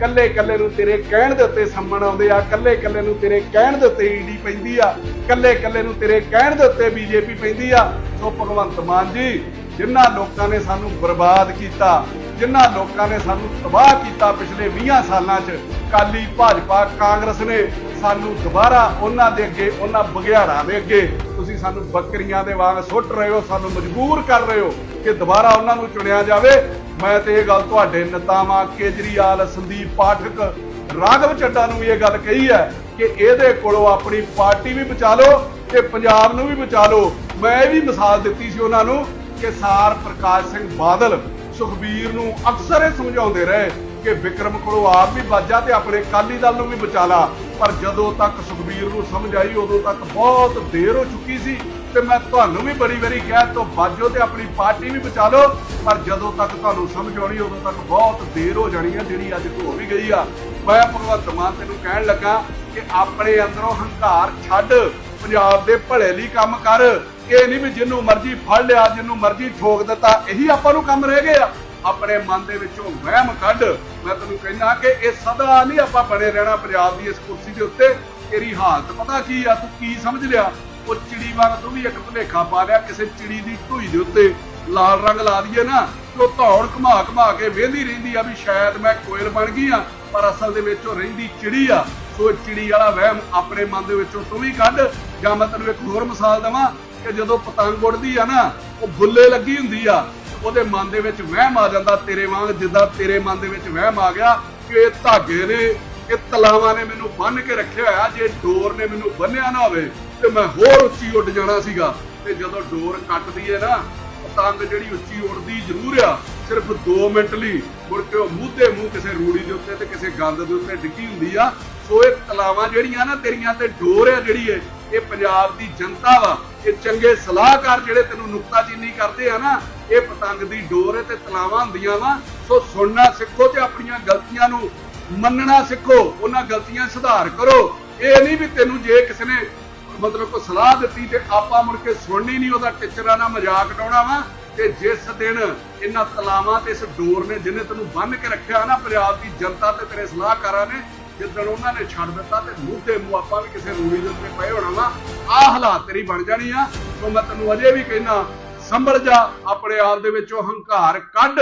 ਕੱਲੇ ਕੱਲੇ ਨੂੰ ਤੇਰੇ ਕਹਿਣ ਦੇ ਉੱਤੇ ਸੰਮਣ ਆਉਂਦੇ ਆ ਕੱਲੇ ਕੱਲੇ ਨੂੰ ਤੇਰੇ ਕਹਿਣ ਦੇ ਉੱਤੇ ਈਡੀ ਪੈਂਦੀ ਆ ਕੱਲੇ ਕੱਲੇ ਨੂੰ ਤੇਰੇ ਕਹਿਣ ਦੇ ਉੱਤੇ ਬੀਜੇਪੀ ਪੈਂਦੀ ਆ। ਸੋ ਭਗਵੰਤ ਮਾਨ ਜੀ ਜਿਨ੍ਹਾਂ ਲੋਕਾਂ ਨੇ ਸਾਨੂੰ ਬਰਬਾਦ ਕੀਤਾ ਜਿਨ੍ਹਾਂ ਲੋਕਾਂ ਨੇ ਸਾਨੂੰ ਤਬਾਹ ਕੀਤਾ ਪਿਛਲੇ 20 ਸਾਲਾਂ 'ਚ ਕਾਲੀ ਭਾਜਪਾ, ਕਾਂਗਰਸ ਨੇ ਸਾਨੂੰ ਦੁਬਾਰਾ ਉਹਨਾਂ ਦੇ ਅੱਗੇ, ਉਹਨਾਂ ਬਗਿਆੜਾਂ ਦੇ ਅੱਗੇ, ਤੁਸੀਂ ਸਾਨੂੰ ਬੱਕਰੀਆਂ ਦੇ ਵਾਂਗ ਸੁੱਟ ਰਹੇ ਹੋ, ਸਾਨੂੰ ਮਜਬੂਰ ਕਰ ਰਹੇ ਹੋ ਕਿ ਦੁਬਾਰਾ ਉਹਨਾਂ ਨੂੰ ਚੁਣਿਆ ਜਾਵੇ। ਮੈਂ ਤੇ ਇਹ ਗੱਲ ਤੁਹਾਡੇ ਨੇਤਾਵਾਂ ਕੇਜਰੀਵਾਲ, ਸੰਦੀਪ ਪਾਠਕ, ਰਾਘਵ ਚੱਡਾ ਨੂੰ ਵੀ ਇਹ ਗੱਲ ਕਹੀ ਹੈ ਕਿ ਇਹਦੇ ਕੋਲੋਂ ਆਪਣੀ ਪਾਰਟੀ ਵੀ ਬਚਾ ਲਓ ਤੇ ਪੰਜਾਬ ਨੂੰ ਵੀ ਬਚਾ ਲਓ। ਮੈਂ ਇਹ ਵੀ ਮਿਸਾਲ ਦਿੱਤੀ ਸੀ ਉਹਨਾਂ ਨੂੰ ਕਿ ਸਾਰ ਪ੍ਰਕਾਸ਼ ਸਿੰਘ ਬਾਦਲ ਸੁਖਬੀਰ ਨੂੰ ਅਕਸਰ ਇਹ ਸਮਝਾਉਂਦੇ ਰਹੇ ਕਿ ਵਿਕਰਮ ਕੋਲੋਂ ਆਪ ਵੀ ਬਾਜਾ ਤੇ ਆਪਣੇ ਕਾਲੀ ਦਲ ਨੂੰ ਵੀ ਬਚਾ ਲਾ। ਪਰ ਜਦੋਂ ਤੱਕ ਸੁਖਬੀਰ ਨੂੰ ਸਮਝ ਆਈ, ਉਦੋਂ ਤੱਕ ਬਹੁਤ ਦੇਰ ਹੋ ਚੁੱਕੀ ਸੀ ਤੇ ਮੈਂ ਤੁਹਾਨੂੰ ਵੀ ਬੜੀ ਵਾਰੀ ਕਿਹਾ, ਤੋਂ ਬਾਜੋ ਤੇ ਆਪਣੀ ਪਾਰਟੀ ਵੀ ਬਚਾ ਲਓ, ਪਰ ਜਦੋਂ ਤੱਕ ਤੁਹਾਨੂੰ ਸਮਝ ਆਉਣੀ, ਉਦੋਂ ਤੱਕ ਬਹੁਤ ਦੇਰ ਹੋ ਜਾਣੀ ਹੈ, ਜਿਹੜੀ ਅੱਜ ਹੋ ਵੀ ਗਈ ਆ। ਮੈਂ ਭਗਵੰਤ ਮਾਨ ਤੈਨੂੰ ਕਹਿਣ ਲੱਗਾ ਕਿ ਆਪਣੇ ਅੰਦਰੋਂ ਹੰਕਾਰ ਛੱਡ, ਪੰਜਾਬ ਦੇ ਭਲੇ ਲਈ ਕੰਮ ਕਰ। ਇਹ ਨਹੀਂ ਵੀ ਜਿੰਨੂੰ ਮਰਜ਼ੀ ਫੜ ਲਿਆ, ਜਿੰਨੂੰ ਮਰਜ਼ੀ ਠੋਕ ਦਿੱਤਾ, ਇਹੀ ਆਪਾਂ ਨੂੰ ਕੰਮ ਰਹਿ ਗਏ ਆ। ਆਪਣੇ ਮਨ ਦੇ ਵਿੱਚੋਂ ਵਹਿਮ ਕੱਢ, ਮੈਂ ਤੈਨੂੰ ਕਹਿੰਦਾ ਕਿ ਇਹ ਸਦਾ ਨਹੀਂ ਆਪਾਂ ਬਣੇ ਰਹਿਣਾ ਪੰਜਾਬ ਦੀ ਇਸ ਕੁਰਸੀ ਦੇ ਉੱਤੇ। ਤੇਰੀ ਹਾਲਤ ਪਤਾ ਕੀ ਆ, ਤੂੰ ਕੀ ਸਮਝ ਲਿਆ? ਉਹ ਚਿੜੀ ਵਾਂਗ ਤੂੰ ਵੀ ਇੱਕ ਭੁਲੇਖਾ ਪਾ ਲਿਆ, ਕਿਸੇ ਚਿੜੀ ਦੀ ਢੂਈ ਦੇ ਉੱਤੇ ਲਾਲ ਰੰਗ ਲਾ ਦਈਏ ਨਾ, ਤੇ ਉਹ ਧੌਣ ਘੁਮਾ ਘੁਮਾ ਕੇ ਵੇਂਦੀ ਰਹਿੰਦੀ ਆ ਵੀ ਸ਼ਾਇਦ ਮੈਂ ਕੋਇਲ ਬਣ ਗਈ ਆ, ਪਰ ਅਸਲ ਦੇ ਵਿੱਚ ਉਹ ਰਹਿੰਦੀ ਚਿੜੀ ਆ। ਸੋ ਚਿੜੀ ਵਾਲਾ ਵਹਿਮ ਆਪਣੇ ਮਨ ਦੇ ਵਿੱਚੋਂ ਤੂੰ ਵੀ ਕੱਢ, ਜਾਂ ਮੈਂ ਤੈਨੂੰ ਇੱਕ ਹੋਰ ਮਿਸਾਲ ਦਵਾਂ ਕਿ ਜਦੋਂ ਪਤੰਗ ਉੱਡਦੀ ਆ ਨਾ, ਉਹ ਬੁੱਲੇ ਲੱਗੀ ਹੁੰਦੀ ਆ ਉਹਦੇ ਮਨ ਦੇ ਵਿੱਚ ਵਹਿਮ ਆ ਜਾਂਦਾ ਤੇਰੇ ਵਾਂਗ, ਜਿੱਦਾਂ ਤੇਰੇ ਮਨ ਦੇ ਵਿੱਚ ਵਹਿਮ ਆ ਗਿਆ ਕਿ ਇਹ ਧਾਗੇ ਨੇ, ਇਹ ਤਲਾਵਾਂ ਨੇ ਮੈਨੂੰ ਬੰਨ ਕੇ ਰੱਖਿਆ ਹੋਇਆ, ਜੇ ਡੋਰ ਨੇ ਮੈਨੂੰ ਬੰਨਿਆ ਨਾ ਹੋਵੇ। ਤੇ ਮੈਂ ਹੋਰ ਉੱਚੀ ਉੱਡ ਜਾਣਾ ਸੀਗਾ। ਤੇ ਜਦੋਂ ਡੋਰ ਕੱਟਦੀ ਹੈ ਨਾ, ਪਤੰਗ ਜਿਹੜੀ ਉੱਚੀ ਉੱਡਦੀ ਜ਼ਰੂਰ ਆ, ਸਿਰਫ 2 ਮਿੰਟ ਲਈ ਮੁੜ ਕੇ ਉਹ ਮੂੰਹ ਤੇ ਮੂੰਹ ਕਿਸੇ ਰੂੜੀ ਦੇ ਉੱਤੇ ਤੇ ਕਿਸੇ ਗੰਦ ਦੇ ਉੱਤੇ ਡਿੱਗੀ ਹੁੰਦੀ ਆ। ਸੋ ਇਹ ਤਲਾਵਾਂ ਜਿਹੜੀਆਂ ਨਾ ਤੇਰੀਆਂ ਤੇ ਡੋਰ ਆ ਜਿਹੜੀ ਏ, ਇਹ ਪੰਜਾਬ ਦੀ ਜਨਤਾ ਵਾ। ਇਹ ਚੰਗੇ ਸਲਾਹਕਾਰ ਜਿਹੜੇ ਤੈਨੂੰ ਨੁਕਤਾਚੀਨੀ ਕਰਦੇ ਆ ਨਾ, ਇਹ ਪਤੰਗ ਦੀ ਡੋਰ ਏ ਤੇ ਤਲਾਵਾਂ ਹੁੰਦੀਆਂ ਵਾ। ਸੋ ਸੁਣਨਾ ਸਿੱਖੋ ਤੇ ਆਪਣੀਆਂ ਗਲਤੀਆਂ ਨੂੰ ਮੰਨਣਾ ਸਿੱਖੋ, ਉਹਨਾਂ ਗਲਤੀਆਂ ਸੁਧਾਰ ਕਰੋ। ਇਹ ਨਹੀਂ ਵੀ ਤੈਨੂੰ ਜੇ ਕਿਸੇ ਨੇ ਮਤਲਬ ਕੋ ਸਲਾਹ ਦਿੱਤੀ ਤੇ ਆਪਾਂ ਮੁੜ ਕੇ ਸੁਣਨੀ ਨਹੀਂ, ਉਹਦਾ ਟਿਚਰਾ ਨਾਲ ਮਜ਼ਾਕ ਉਡਾਉਣਾ ਵਾ ਤੇ ਜਿਸ ਦਿਨ ਇਹਨਾਂ ਤਲਾਵਾਂ ਤੇ ਇਸ ਡੋਰ ਨੇ ਜਿਹਨੇ ਤੈਨੂੰ ਬੰਨ ਕੇ ਰੱਖਿਆ ਨਾ, ਪੰਜਾਬ ਦੀ ਜਨਤਾ ਤੇ ਤੇਰੇ ਸਲਾਹਕਾਰਾਂ ਨੇ, ਜਿੱਦਣ ਉਹਨਾਂ ਨੇ ਛੱਡ ਦਿੱਤਾ ਤੇ ਮੂੰਹ ਮੂੰਹ ਆਪਾਂ ਵੀ ਕਿਸੇ ਰੂੜੀ ਦੇ ਉੱਤੇ ਪਏ ਹੋਣਾ ਵਾ, ਆਹ ਹਾਲਾਤ ਤੇਰੀ ਬਣ ਜਾਣੀ ਆ। ਸੋ ਮੈਂ ਤੈਨੂੰ ਅਜੇ ਵੀ ਕਹਿਣਾ ਸੰਭਲ ਜਾ, ਆਪਣੇ ਆਪ ਦੇ ਵਿੱਚੋਂ ਹੰਕਾਰ ਕੱਢ।